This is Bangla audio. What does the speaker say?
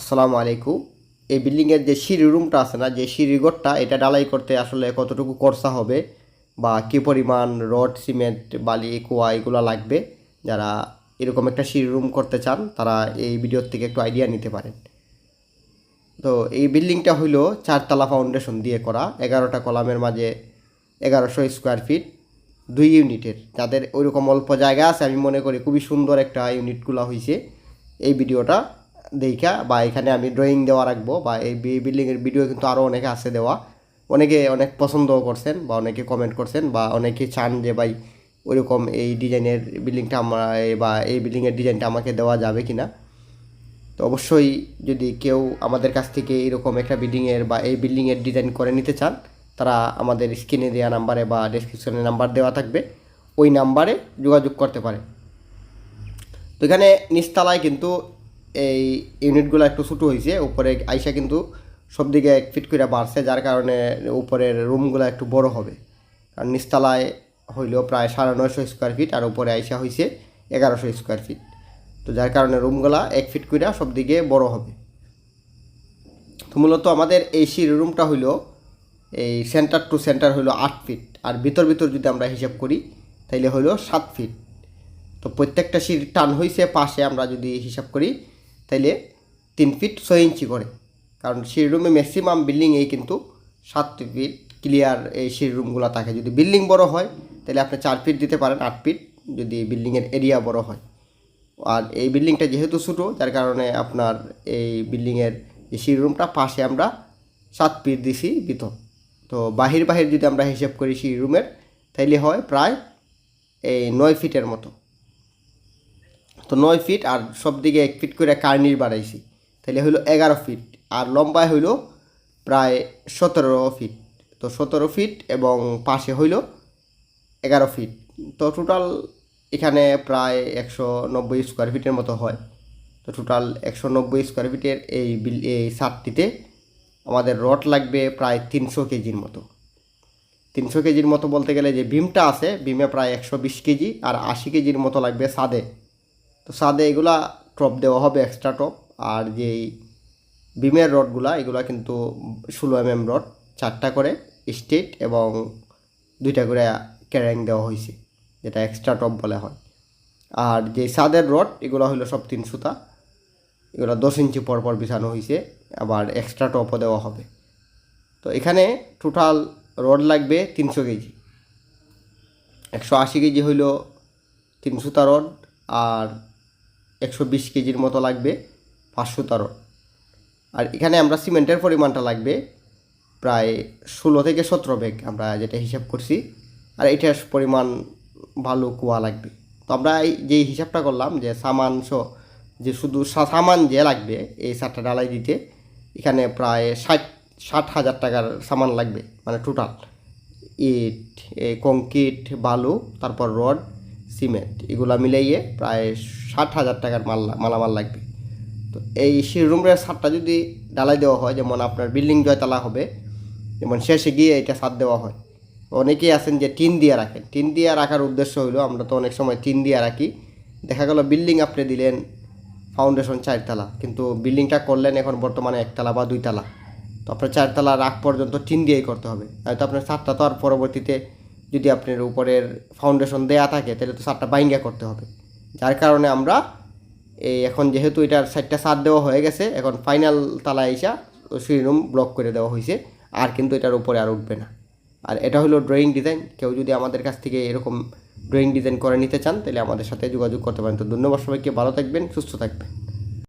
আসসালামু আলাইকুম। এই বিল্ডিংয়ের যে সিঁড়ি রুমটা আছে না, যে সিঁড়ি ঘরটা এটা ডালাই করতে আসলে কতটুকু খরচা হবে বা কী পরিমাণ রড, সিমেন্ট, বালি, কুয়া এগুলো লাগবে? যারা এরকম একটা সিঁড়ি রুম করতে চান, তারা এই ভিডিওর থেকে একটু আইডিয়া নিতে পারেন। তো এই বিল্ডিংটা হইল চারতলা ফাউন্ডেশন দিয়ে করা, এগারোটা কলামের মাঝে এগারোশো স্কোয়ার ফিট, দুই ইউনিটের। যাদের ওইরকম অল্প জায়গা আছে, আমি মনে করি খুবই সুন্দর একটা ইউনিটগুলো হয়েছে এই ভিডিওটা দেখা বা এখানে আমি ড্রয়িং দেওয়া রাখব বা এই বিল্ডিংয়ের ভিডিও কিন্তু আরও অনেকে আছে দেওয়া। অনেকে অনেক পছন্দও করছেন বা অনেকে কমেন্ট করছেন বা অনেকে চান যে ভাই ওইরকম এই ডিজাইনের বিল্ডিংটা আমরা বা এই বিল্ডিংয়ের ডিজাইনটা আমাকে দেওয়া যাবে কি না তো অবশ্যই যদি কেউ আমাদের কাছ থেকে এরকম একটা বিল্ডিংয়ের বা এই বিল্ডিংয়ের ডিজাইন করে নিতে চান, তারা আমাদের স্ক্রিনে দেওয়া নাম্বারে বা ডেসক্রিপশনে নাম্বার দেওয়া থাকবে। ওই নাম্বারে যোগাযোগ করতে পারে। তো এখানে নিচতলায় কিন্তু এই ইউনিটগুলো একটু ছোটো হয়েছে উপরে আইসা কিন্তু সব দিকে এক ফিট করে বাড়ছে, যার কারণে উপরের রুমগুলো একটু বড় হবে। কারণ নিচতলায় হইলেও প্রায় সাড়ে নয়শো স্কোয়ার ফিট আর উপরে আইসা হয়েছে এগারোশো স্কোয়ার ফিট তো যার কারণে রুমগুলা এক ফিট করে সব দিকে বড় হবে। তো মূলত আমাদের এই রুমটা হইল, এই সেন্টার টু সেন্টার হইল আট ফিট আর ভিতর ভিতর যদি আমরা হিসাব করি, তাইলে হইল সাত ফিট তো প্রত্যেকটা সিঁড়ির টান হয়েছে পাশে আমরা যদি হিসাব করি তাইলে তিন ফিট ছয় ইঞ্চি করে। কারণ সিঁড়ি রুমে ম্যাক্সিমাম বিল্ডিংয়েই কিন্তু সাত ফিট ক্লিয়ার এই সিঁড়ি রুমগুলো থাকে। যদি বিল্ডিং বড় হয় তাহলে আপনি চার ফিট দিতে পারেন, আট ফিট যদি বিল্ডিংয়ের এরিয়া বড় হয়। আর এই বিল্ডিংটা যেহেতু ছোটো, যার কারণে আপনার এই বিল্ডিংয়ের যে সিঁড়ি রুমটা পাশে আমরা সাত ফিট দিছি ভিতর। তো বাহির বাহির যদি আমরা হিসেব করি সিঁড়ি রুমের তাইলে হয় প্রায় এই নয় ফিটের মতো। তো নয় ফিট আর সব দিকে এক ফিট করে কার্নির বাড়াইছি। তাহলে হইল এগারো ফিট আর লম্বায় হইল প্রায় সতেরো ফিট তো সতেরো ফিট এবং পাশে হইল এগারো ফিট তো টোটাল এখানে প্রায় একশো নব্বই স্কোয়ার ফিটের মতো হয়। তো টোটাল একশো নব্বই স্কোয়ার ফিটের এই বিল, এই সাতটিতে আমাদের রড লাগবে প্রায় তিনশো কেজির মতো। তিনশো কেজির মতো বলতে গেলে যে বিমটা আছে বিমে প্রায় একশো বিশ কেজি আর আশি কেজির মতো লাগবে সাদে তো সাদে এগুলা টপ দেওয়া হবে এক্সট্রা টপ আর যেই বিমের রডগুলা, এগুলা কিন্তু ষোলো এম এম রড, চারটা করে স্টেট এবং দুইটা করে ক্যারেং দেওয়া হয়েছে, যেটা এক্সট্রা টপ বলা হয়। আর যে সাদের রড, এগুলো হলো সব তিন সুতা। এগুলো দশ ইঞ্চি পর পর বিছানো হয়েছে আবার এক্সট্রা টপও দেওয়া হবে। তো এখানে টোটাল রড লাগবে তিনশো কেজি। একশো আশি কেজি হইল তিন সুতা রড, আর একশো বিশ কেজির মতো লাগবে, পাঁচশো সুতা রড আর এখানে আমরা সিমেন্টের পরিমাণটা লাগবে প্রায় ষোলো থেকে সতেরো ব্যাগ আমরা যেটা হিসাব করছি। আর এটার পরিমাণ ভালো কুয়া লাগবে। তো আমরা এই যে হিসাবটা করলাম যে সামান যে শুধু সামান যে লাগবে, এই সারটা ডালাই দিতে এখানে প্রায় ষাট ষাট হাজার টাকার সামান লাগবে মানে টোটাল ইট কংক্রিট, বালু, তারপর রড সিমেন্ট, এগুলা মিলাইয়ে প্রায় ষাট হাজার টাকার মাল মালামাল লাগবে। তো এই রুমের ছাদটা যদি ডালাই দেওয়া হয়, যেমন আপনার বিল্ডিং জয়তলা হবে, যেমন শেষে গিয়ে এটা ছাদ দেওয়া হয়। অনেকেই আছেন যে টিন দিয়ে রাখেন। টিন দিয়ে রাখার উদ্দেশ্য হলো আমরা তো অনেক সময় টিন দিয়ে রাখি। দেখা গেল বিল্ডিং আপনি দিলেন ফাউন্ডেশন চারতলা, কিন্তু বিল্ডিংটা করলেন এখন বর্তমানে একতলা বা দুইতলা। তো আপনার চারতলা রাখ পর্যন্ত টিন দিয়েই করতে হবে। হয়তো আপনার ছাদটা তো আর পরবর্তীতে যদি আপনার উপরের ফাউন্ডেশন দেয়া থাকে, তাহলে তো সারটা বাইঙ্গা করতে হবে। যার কারণে আমরা এই এখন যেহেতু এটার সাইডটা সার দেওয়া হয়ে গেছে, এখন ফাইনাল তালা এসা সিঁড়ি রুম ব্লক করে দেওয়া হয়েছে, আর কিন্তু এটার উপরে আর উঠবে না। আর এটা হলো ড্রয়িং ডিজাইন কেউ যদি আমাদের কাছ থেকে এরকম ড্রয়িং ডিজাইন করে নিতে চান, তাহলে আমাদের সাথে যোগাযোগ করতে পারেন। তো ধন্যবাদ সবাইকে, ভালো থাকবেন, সুস্থ থাকবেন।